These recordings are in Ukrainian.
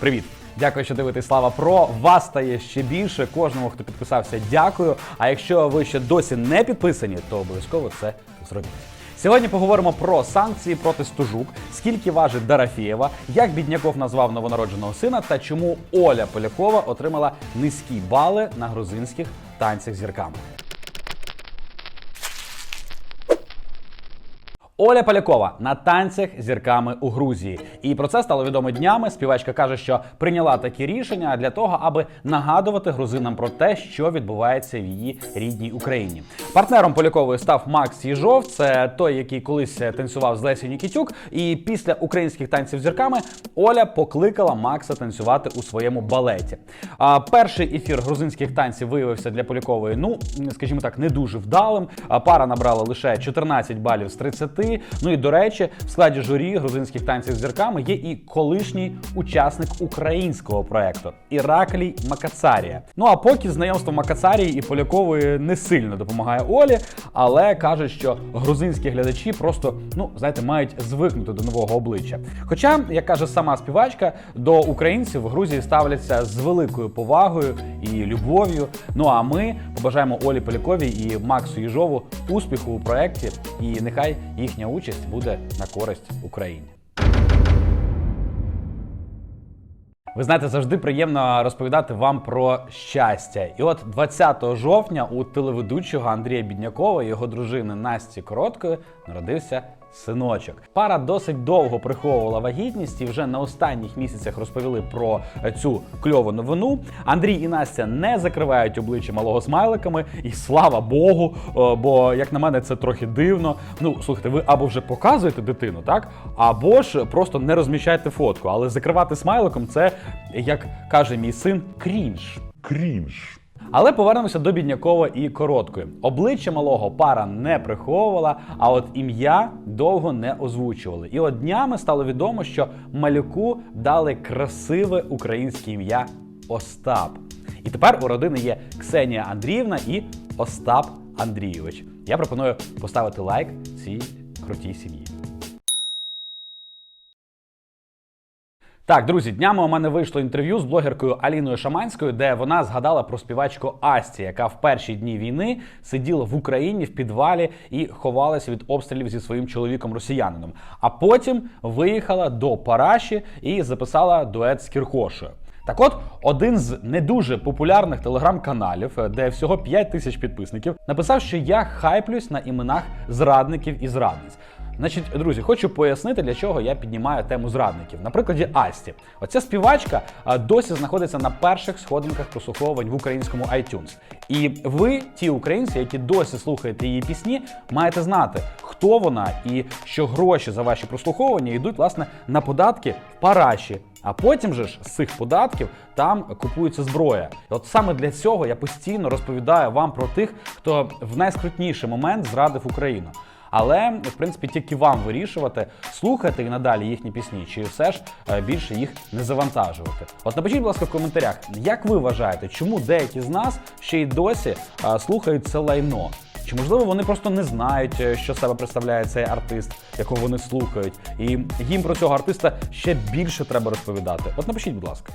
Привіт! Дякую, що дивитесь Слава Про. Вас стає ще більше. Кожному, хто підписався, дякую. А якщо ви ще досі не підписані, то обов'язково це зробіть. Сьогодні поговоримо про санкції проти стужук, скільки важить Дарафєєва, як бідняков назвав новонародженого сина та чому Оля Полякова отримала низькі бали на грузинських танцях зірками. Оля Полякова на танцях зірками у Грузії. І про це стало відомо днями. Співачка каже, що прийняла такі рішення для того, аби нагадувати грузинам про те, що відбувається в її рідній Україні. Партнером Полякової став Макс Їжов. Це той, який колись танцював з Лесією Нікітюк. І після українських танців зірками Оля покликала Макса танцювати у своєму балеті. А перший ефір грузинських танців виявився для Полякової, ну скажімо так, не дуже вдалим. А пара набрала лише 14 балів з 30. Ну і до речі, в складі журі грузинських танців зірками є і колишній учасник українського проекту Іраклій Макацарія. Ну а поки знайомство Макацарії і Полякової не сильно допомагає Олі, але кажуть, що грузинські глядачі просто, ну знаєте, мають звикнути до нового обличчя. Хоча, як каже сама співачка, до українців в Грузії ставляться з великою повагою і любов'ю. Ну а ми побажаємо Олі Поляковій і Максу Їжову успіху у проєкті, і нехай їхня участь буде на користь Україні. Ви знаєте, завжди приємно розповідати вам про щастя. І от 20 жовтня у телеведучого Андрія Біднякова і його дружини Насті Короткої народився синочок. Пара досить довго приховувала вагітність і вже на останніх місяцях розповіли про цю кльову новину. Андрій і Настя не закривають обличчя малого смайликами, і слава Богу, бо як на мене, це трохи дивно. Ну слухайте, ви або вже показуєте дитину, так або ж просто не розміщайте фотку. Але закривати смайликом це, як каже мій син, крінж. Крінж. Але повернемося до біднякова і короткої. Обличчя малого пара не приховувала, а от ім'я довго не озвучували. І от днями стало відомо, що малюку дали красиве українське ім'я Остап. І тепер у родини є Ксенія Андріївна і Остап Андрійович. Я пропоную поставити лайк цій крутій сім'ї. Так, друзі, днями у мене вийшло інтерв'ю з блогеркою Аліною Шаманською, де вона згадала про співачку Асті, яка в перші дні війни сиділа в Україні в підвалі і ховалася від обстрілів зі своїм чоловіком росіянином. А потім виїхала до Параші і записала дует з Кіркошою. Так от, один з не дуже популярних телеграм-каналів, де всього 5 тисяч підписників, написав, що я хайплюсь на іменах зрадників і зрадниць. Значить, друзі, хочу пояснити, для чого я піднімаю тему зрадників. На прикладі Асті. Оця співачка досі знаходиться на перших сходинках прослуховувань в українському iTunes. І ви, ті українці, які досі слухаєте її пісні, маєте знати, хто вона і що гроші за ваші прослуховування йдуть власне на податки в параші. А потім же ж з цих податків там купується зброя. І от саме для цього я постійно розповідаю вам про тих, хто в найскрутніший момент зрадив Україну. Але в принципі тільки вам вирішувати, слухати і надалі їхні пісні, чи все ж е, більше їх не завантажувати. От напишіть, будь ласка, в коментарях, як ви вважаєте, чому деякі з нас ще й досі е, слухають це лайно? Чи можливо вони просто не знають, е, що себе представляє цей артист, якого вони слухають, і їм про цього артиста ще більше треба розповідати? От напишіть, будь ласка.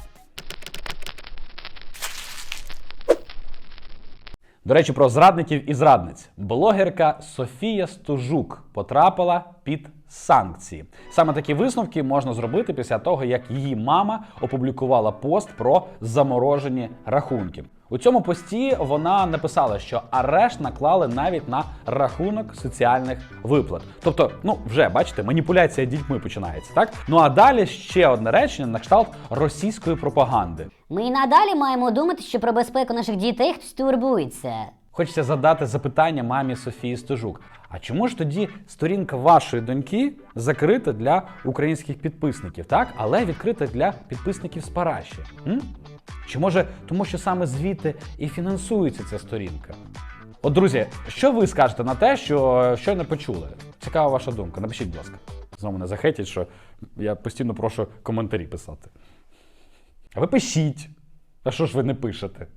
До речі, про зрадників і зрадниць. Блогерка Софія Стужук потрапила під санкції. Саме такі висновки можна зробити після того, як її мама опублікувала пост про заморожені рахунки. У цьому пості вона написала, що арешт наклали навіть на рахунок соціальних виплат. Тобто, ну вже бачите, маніпуляція дітьми починається, так? Ну а далі ще одне речення на кшталт російської пропаганди. Ми і надалі маємо думати, що про безпеку наших дітей хтось турбується. Хочеться задати запитання мамі Софії Стожук. А чому ж тоді сторінка вашої доньки закрита для українських підписників, так? Але відкрита для підписників з Параші? М? Чи може тому, що саме звідти і фінансується ця сторінка? От, друзі, що ви скажете на те, що щойно почули? Цікава ваша думка. Напишіть, будь ласка. Знову мене захейтять, що я постійно прошу коментарі писати. А ви пишіть. А що ж ви не пишете?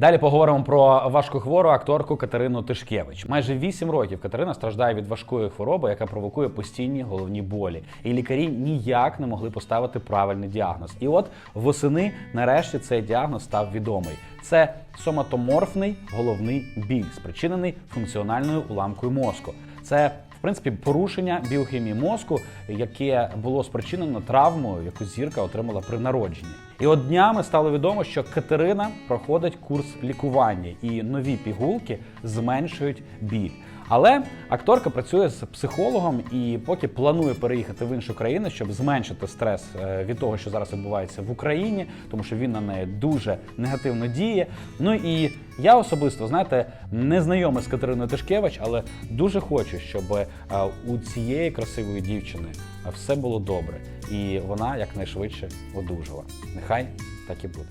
Далі поговоримо про важкохвору акторку Катерину Тишкевич. Майже 8 років Катерина страждає від важкої хвороби, яка провокує постійні головні болі. І лікарі ніяк не могли поставити правильний діагноз. І от восени нарешті цей діагноз став відомий. Це соматоморфний головний біль, спричинений функціональною уламкою мозку. Це в принципі порушення біохімії мозку, яке було спричинено травмою, яку зірка отримала при народженні. І от днями стало відомо, що Катерина проходить курс лікування, і нові пігулки зменшують біль. Але акторка працює з психологом і поки планує переїхати в іншу країну, щоб зменшити стрес е, від того, що зараз відбувається в Україні, тому що він на неї дуже негативно діє. Ну і я особисто, знаєте, не знайомий з Катериною Тишкевич, але дуже хочу, щоб е, у цієї красивої дівчини все було добре, і вона якнайшвидше одужала. Нехай так і буде.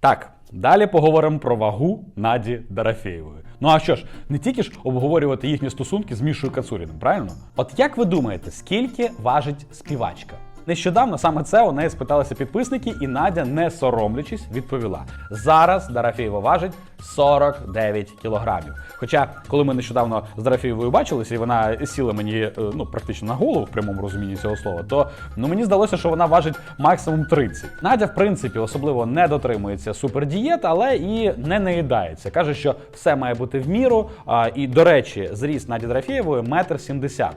Так, далі поговоримо про вагу Наді Дарафєєвої. Ну а що ж, не тільки ж обговорювати їхні стосунки з Мішою Кацуріним, правильно? От як ви думаєте, скільки важить співачка? Нещодавно саме це у неї спиталися підписники, і Надя, не соромлячись, відповіла: зараз Дарафєєва важить 49 кілограмів. Хоча, коли ми нещодавно з Дарафєєвою бачилися, і вона сіла мені е, ну практично на голову в прямому розумінні цього слова, то ну мені здалося, що вона важить максимум 30. Надя, в принципі, особливо не дотримується супердієт, але і не наїдається. каже, що все має бути в міру. А, і до речі, зріст Наді Дорофєєвої метр сімдесят.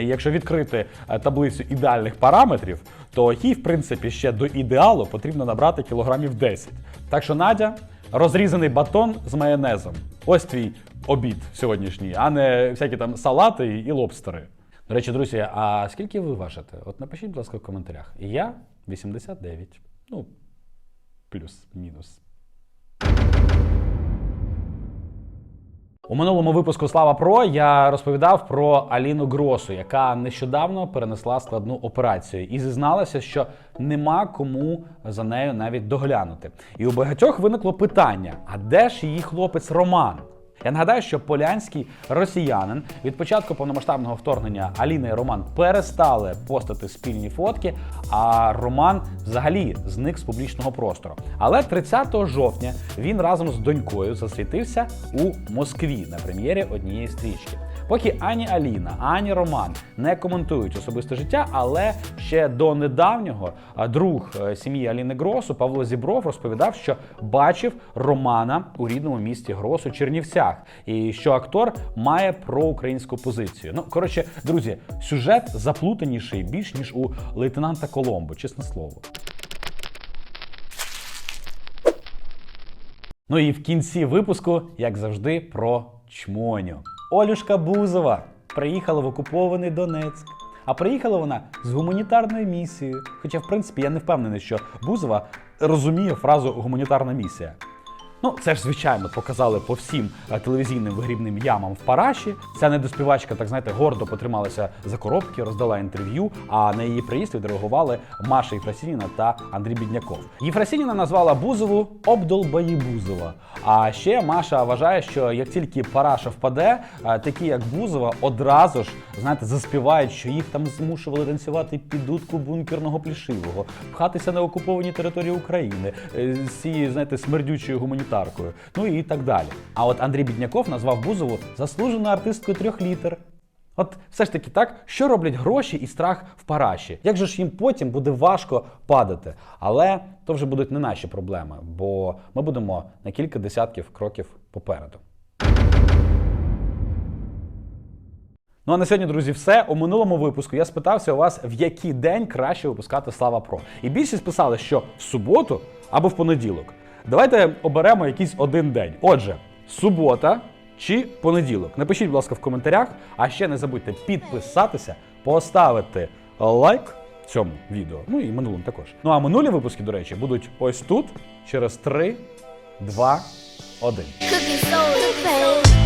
Якщо відкрити е, таблицю ідеальних параметрів, то їй, в принципі, ще до ідеалу потрібно набрати кілограмів 10. Так що Надя, розрізаний батон з майонезом. Ось твій обід сьогоднішній, а не всякі там салати і лобстери. До речі, друзі, а скільки ви важите? От напишіть, будь ласка, в коментарях. І я 89. Ну, плюс-мінус. У минулому випуску Слава Про я розповідав про Аліну Гросу, яка нещодавно перенесла складну операцію і зізналася, що нема кому за нею навіть доглянути. І у багатьох виникло питання: а де ж її хлопець Роман? Я нагадаю, що полянський росіянин від початку повномасштабного вторгнення Аліна і Роман перестали постати спільні фотки, а Роман взагалі зник з публічного простору. Але 30 жовтня він разом з донькою засвітився у Москві на прем'єрі однієї стрічки. Поки ані Аліна, ані Роман не коментують особисте життя, але ще до недавнього друг е, сім'ї Аліни Гросу Павло Зібров розповідав, що бачив Романа у рідному місті Гросу Чернівцях, і що актор має проукраїнську позицію. Ну коротше, друзі, сюжет заплутаніший більш ніж у лейтенанта Коломбо, чесне слово. Ну і в кінці випуску, як завжди, про чмоню. Олюшка Бузова приїхала в окупований Донецьк. А приїхала вона з гуманітарною місією. Хоча, в принципі, я не впевнений, що Бузова розуміє фразу гуманітарна місія. Ну, це ж звичайно показали по всім е, телевізійним вигрібним ямам в параші. Ця недоспівачка, так знаєте, гордо потрималася за коробки, роздала інтерв'ю. А на її приїзд відреагували Маша Єфросініна та Андрій Бідняков. Єфросініна назвала Бузову Обдолбаїбузова. А ще Маша вважає, що як тільки параша впаде, е, такі як Бузова одразу ж знаєте, заспівають, що їх там змушували танцювати під дудку бункерного плішивого, пхатися на окуповані території України е, цією, знаєте, смердючою. Ну і так далі. А от Андрій Бідняков назвав Бузову заслуженою артисткою трьох літер. От все ж таки так, що роблять гроші і страх в параші? Як же ж їм потім буде важко падати? Але то вже будуть не наші проблеми, бо ми будемо на кілька десятків кроків попереду. Ну а на сьогодні, друзі, все. У минулому випуску я спитався у вас, в який день краще випускати Слава Про. І більшість писали, що в суботу або в понеділок. Давайте оберемо якийсь один день. Отже, субота чи понеділок. Напишіть, будь ласка, в коментарях. А ще не забудьте підписатися, поставити лайк цьому відео. Ну і минулому також. Ну а минулі випуски, до речі, будуть ось тут через 3, 2, 1. Cooking soul, babe.